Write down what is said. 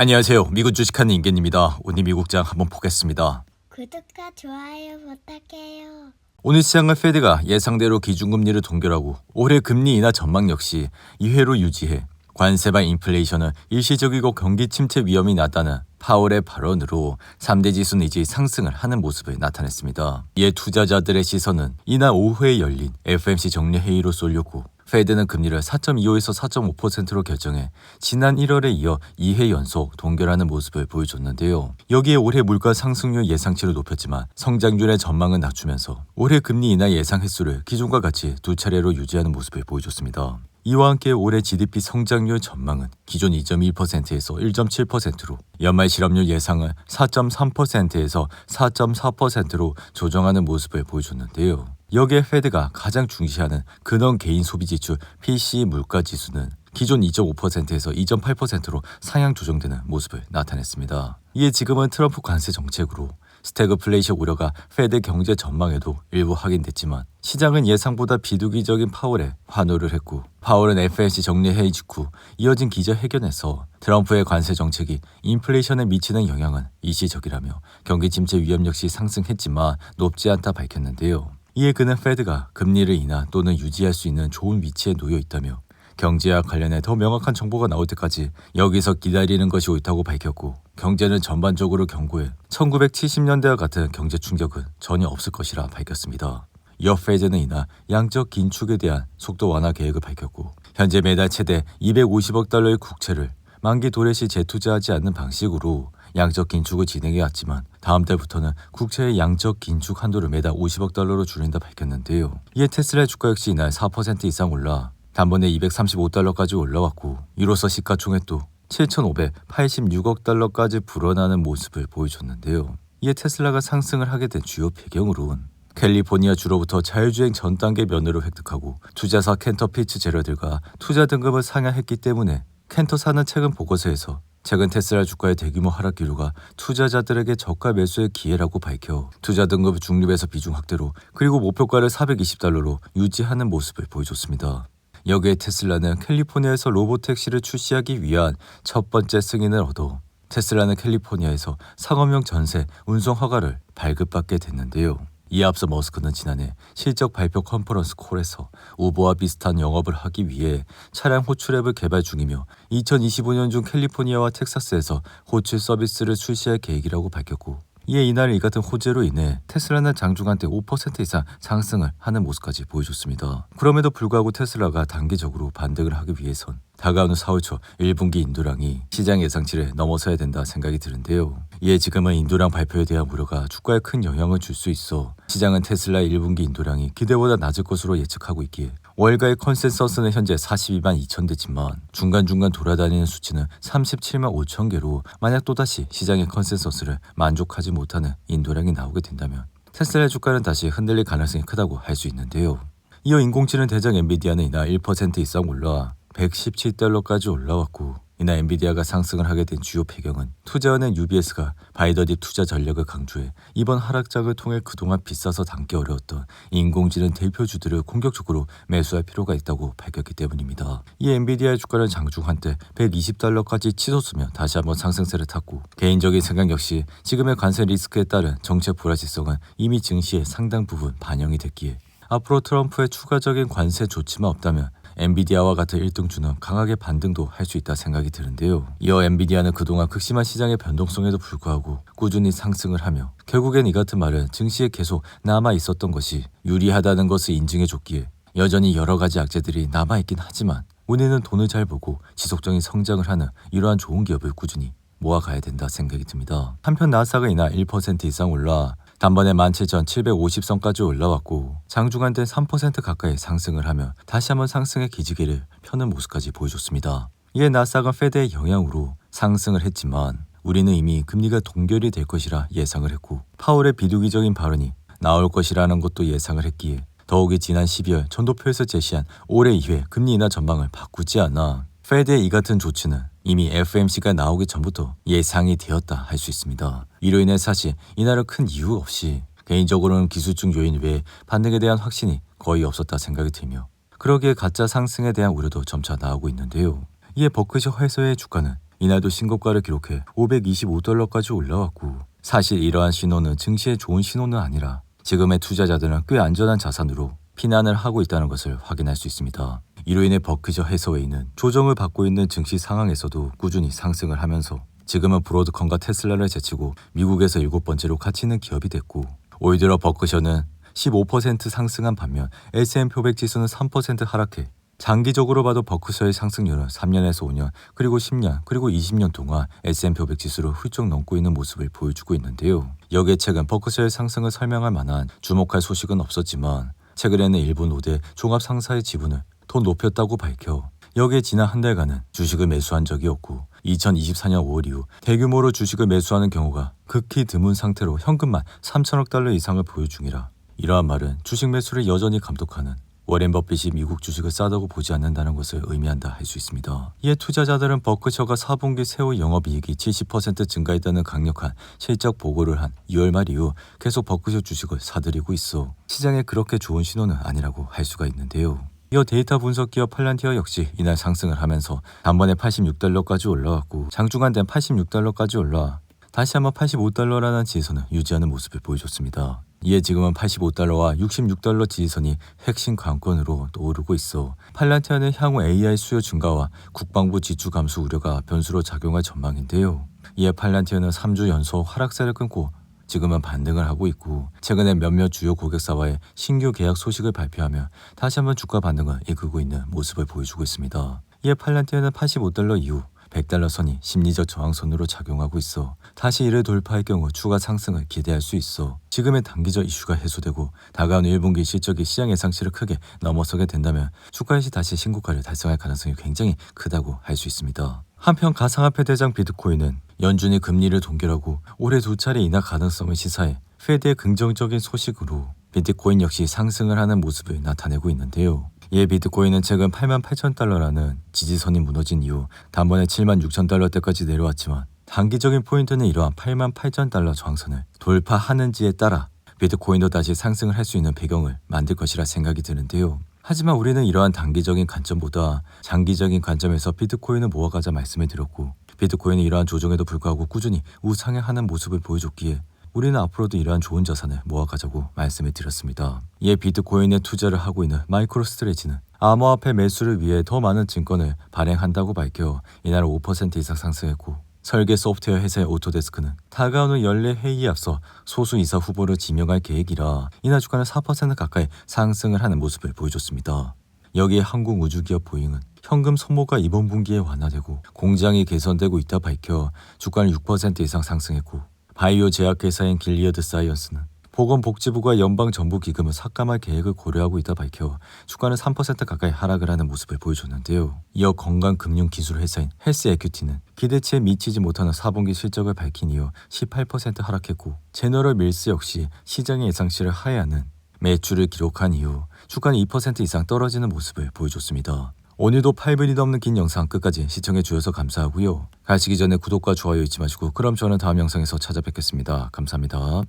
안녕하세요. 미국 주식하는 임견입니다. 오늘 미국장 한번 보겠습니다. 구독과 좋아요 부탁해요. 오늘 시장은 페드가 예상대로 기준금리를 동결하고 올해 금리 인하 전망 역시 2회로 유지해 관세발 인플레이션은 일시적이고 경기 침체 위험이 낮다는 파월의 발언으로 3대 지수는 이제 상승을 하는 모습을 나타냈습니다. 이에 투자자들의 시선은 이날 오후에 열린 FMC 정례 회의로 쏠렸고 페드는 금리를 4.25에서 4.5%로 결정해 지난 1월에 이어 2회 연속 동결하는 모습을 보여줬는데요. 여기에 올해 물가 상승률 예상치를 높였지만 성장률의 전망은 낮추면서 올해 금리 인하 예상 횟수를 기존과 같이 두 차례로 유지하는 모습을 보여줬습니다. 이와 함께 올해 GDP 성장률 전망은 기존 2.1%에서 1.7%로 연말 실업률 예상을 4.3%에서 4.4%로 조정하는 모습을 보여줬는데요. 여기에 페드가 가장 중시하는 근원 개인 소비 지출 PCE 물가 지수는 기존 2.5%에서 2.8%로 상향 조정되는 모습을 나타냈습니다. 이에 지금은 트럼프 관세 정책으로 스태그플레이션 우려가 페드 경제 전망에도 일부 확인됐지만 시장은 예상보다 비두기적인 파월에 환호를 했고 파월은 FMC 정례 회의 직후 이어진 기자회견에서 트럼프의 관세 정책이 인플레이션에 미치는 영향은 일시적이라며 경기 침체 위험 역시 상승했지만 높지 않다 밝혔는데요. 이에 그는 페드가 금리를 인하 또는 유지할 수 있는 좋은 위치에 놓여 있다며 경제와 관련해 더 명확한 정보가 나올 때까지 여기서 기다리는 것이 옳다고 밝혔고 경제는 전반적으로 경고해 1970년대와 같은 경제 충격은 전혀 없을 것이라 밝혔습니다. 이어 페드는 이날 양적 긴축에 대한 속도 완화 계획을 밝혔고 현재 매달 최대 250억 달러의 국채를 만기 도래 시 재투자하지 않는 방식으로 양적 긴축을 진행해 왔지만 다음 달부터는 국채의 양적 긴축 한도를 매달 50억 달러로 줄인다 밝혔는데요. 이에 테슬라의 주가 역시 이날 4% 이상 올라 단번에 235달러까지 올라왔고 이로써 시가총액도 7,586억 달러까지 불어나는 모습을 보여줬는데요. 이에 테슬라가 상승을 하게 된 주요 배경으론 캘리포니아 주로부터 자율주행 전 단계 면허를 획득하고 투자사 켄터 피츠 제러들과 투자 등급을 상향했기 때문에 켄터사는 최근 보고서에서 최근 테슬라 주가의 대규모 하락 기류가 투자자들에게 저가 매수의 기회라고 밝혀 투자 등급 중립에서 비중 확대로 그리고 목표가를 420달러로 유지하는 모습을 보여줬습니다. 여기에 테슬라는 캘리포니아에서 로보택시를 출시하기 위한 첫 번째 승인을 얻어 테슬라는 캘리포니아에서 상업용 전세 운송 허가를 발급받게 됐는데요. 이에 앞서 머스크는 지난해 실적 발표 컨퍼런스 콜에서 우버와 비슷한 영업을 하기 위해 차량 호출 앱을 개발 중이며 2025년 중 캘리포니아와 텍사스에서 호출 서비스를 출시할 계획이라고 밝혔고 이에 이날 이 같은 호재로 인해 테슬라는 장중한 때 5% 이상 상승을 하는 모습까지 보여줬습니다. 그럼에도 불구하고 테슬라가 단기적으로 반등을 하기 위해선 다가오는 4월 초 1분기 인도량이 시장 예상치를 넘어서야 된다 생각이 드는데요. 이에 지금은 인도량 발표에 대한 우려가 주가에 큰 영향을 줄 수 있어 시장은 테슬라 1분기 인도량이 기대보다 낮을 것으로 예측하고 있기에 월가의 컨센서스는 현재 42만 2천 대지만 중간중간 돌아다니는 수치는 37만 5천 개로 만약 또다시 시장의 컨센서스를 만족하지 못하는 인도량이 나오게 된다면 테슬라 주가는 다시 흔들릴 가능성이 크다고 할 수 있는데요. 이어 인공지능 대장 엔비디아는 이날 1% 이상 올라 117달러까지 올라왔고 이날 엔비디아가 상승을 하게 된 주요 배경은 투자은행 UBS가 바이더디 투자 전략을 강조해 이번 하락장을 통해 그동안 비싸서 담기 어려웠던 인공지능 대표주들을 공격적으로 매수할 필요가 있다고 밝혔기 때문입니다. 이 엔비디아의 주가는 장중 한때 120달러까지 치솟으며 다시 한번 상승세를 탔고 개인적인 생각 역시 지금의 관세 리스크에 따른 정책 불확실성은 이미 증시에 상당 부분 반영이 됐기에 앞으로 트럼프의 추가적인 관세 조치만 없다면 엔비디아와 같은 1등주는 강하게 반등도 할 수 있다 생각이 드는데요. 이어 엔비디아는 그동안 극심한 시장의 변동성에도 불구하고 꾸준히 상승을 하며 결국엔 이 같은 말은 증시에 계속 남아 있었던 것이 유리하다는 것을 인증해 줬기에 여전히 여러 가지 악재들이 남아 있긴 하지만 우리는 돈을 잘 보고 지속적인 성장을 하는 이러한 좋은 기업을 꾸준히 모아가야 된다 생각이 듭니다. 한편 나스닥은 이날 1% 이상 올라 단번에 17,750선까지 올라왔고 장중한 때3% 가까이 상승을 하며 다시 한번 상승의 기지개를 펴는 모습까지 보여줬습니다. 이에 나스닥은 페드의 영향으로 상승을 했지만 우리는 이미 금리가 동결이 될 것이라 예상을 했고 파월의 비두기적인 발언이 나올 것이라는 것도 예상을 했기에 더욱이 지난 12월 전도표에서 제시한 올해 2회 금리 인하 전망을 바꾸지 않아 페드의 이 같은 조치는 이미 FMC가 나오기 전부터 예상이 되었다 할 수 있습니다. 이로 인해 사실 이날은 큰 이유 없이 개인적으로는 기술적 요인 외에 반등에 대한 확신이 거의 없었다 생각이 들며 그러기에 가짜 상승에 대한 우려도 점차 나오고 있는데요. 이에 버크셔 회사의 주가는 이날도 신고가를 기록해 525달러까지 올라왔고 사실 이러한 신호는 증시에 좋은 신호는 아니라 지금의 투자자들은 꽤 안전한 자산으로 피난을 하고 있다는 것을 확인할 수 있습니다. 이로 인해 버크셔 해서웨이는 조정을 받고 있는 증시 상황에서도 꾸준히 상승을 하면서 지금은 브로드컴과 테슬라를 제치고 미국에서 일곱 번째로 가치 있는 기업이 됐고 올 들어 버크셔는 15% 상승한 반면 S&P 500 지수는 3% 하락해 장기적으로 봐도 버크셔의 상승률은 3년에서 5년 그리고 10년 그리고 20년 동안 S&P 500 지수를 훌쩍 넘고 있는 모습을 보여주고 있는데요. 여기에 최근 버크셔의 상승을 설명할 만한 주목할 소식은 없었지만 최근에는 일본 5대 종합 상사의 지분을 더 높였다고 밝혀 여기에 지난 한 달간은 주식을 매수한 적이 없고 2024년 5월 이후 대규모로 주식을 매수하는 경우가 극히 드문 상태로 현금만 3천억 달러 이상을 보유 중이라 이러한 말은 주식 매수를 여전히 감독하는 워렌 버핏이 미국 주식을 싸다고 보지 않는다는 것을 의미한다 할 수 있습니다. 이에 투자자들은 버크셔가 4분기 세후 영업이익이 70% 증가했다는 강력한 실적 보고를 한 2월 말 이후 계속 버크셔 주식을 사들이고 있어 시장에 그렇게 좋은 신호는 아니라고 할 수가 있는데요. 이어 데이터 분석 기업 팔란티어 역시 이날 상승을 하면서 단번에 86달러까지 올라왔고 장중한 된 86달러까지 올라 다시 한번 85달러라는 지지선을 유지하는 모습을 보여줬습니다. 이에 지금은 85달러와 66달러 지지선이 핵심 관건으로 오르고 있어 팔란티아는 향후 AI 수요 증가와 국방부 지출 감소 우려가 변수로 작용할 전망인데요. 이에 팔란티아는 3주 연속 하락세를 끊고 지금은 반등을 하고 있고 최근에 몇몇 주요 고객사와의 신규 계약 소식을 발표하며 다시 한번 주가 반등을 이끌고 있는 모습을 보여주고 있습니다. 이에 팔란티아는 85달러 이후 100달러 선이 심리적 저항선으로 작용하고 있어 다시 이를 돌파할 경우 추가 상승을 기대할 수 있어 지금의 단기적 이슈가 해소되고 다가오는 1분기 실적이 시장 예상치를 크게 넘어서게 된다면 주가에서 다시 신고가를 달성할 가능성이 굉장히 크다고 할 수 있습니다. 한편 가상화폐 대장 비트코인은 연준이 금리를 동결하고 올해 두 차례 인하 가능성을 시사해 페드의 긍정적인 소식으로 비트코인 역시 상승을 하는 모습을 나타내고 있는데요. 이에 비트코인은 최근 8만 8천 달러라는 지지선이 무너진 이후 단번에 7만 6천 달러대까지 내려왔지만 단기적인 포인트는 이러한 8만 8천 달러 저항선을 돌파하는지에 따라 비트코인도 다시 상승을 할 수 있는 배경을 만들 것이라 생각이 드는데요. 하지만 우리는 이러한 단기적인 관점보다 장기적인 관점에서 비트코인을 모아가자 말씀을 드렸고 비트코인이 이러한 조정에도 불구하고 꾸준히 우상향하는 모습을 보여줬기에 우리는 앞으로도 이러한 좋은 자산을 모아가자고 말씀을 드렸습니다. 이에 비트코인에 투자를 하고 있는 마이크로 스트레지는 암호화폐 매수를 위해 더 많은 증권을 발행한다고 밝혀 이날 5% 이상 상승했고 설계 소프트웨어 회사의 오토데스크는 다가오는 연례 회의에 앞서 소수 이사 후보를 지명할 계획이라 이날 주가는 4% 가까이 상승을 하는 모습을 보여줬습니다. 여기에 한국우주기업 보잉은 현금 소모가 이번 분기에 완화되고 공장이 개선되고 있다 밝혀 주가는 6% 이상 상승했고 바이오 제약회사인 길리어드 사이언스는 보건복지부가 연방정부기금을 삭감할 계획을 고려하고 있다 밝혀 주가는 3% 가까이 하락을 하는 모습을 보여줬는데요. 이어 건강금융기술 회사인 헬스 에큐티는 기대치에 미치지 못하는 4분기 실적을 밝힌 이후 18% 하락했고 제너럴 밀스 역시 시장의 예상치를 하회하는 매출을 기록한 이후 주가는 2% 이상 떨어지는 모습을 보여줬습니다. 오늘도 8분이 넘는 긴 영상 끝까지 시청해 주셔서 감사하고요. 가시기 전에 구독과 좋아요 잊지 마시고 그럼 저는 다음 영상에서 찾아뵙겠습니다. 감사합니다.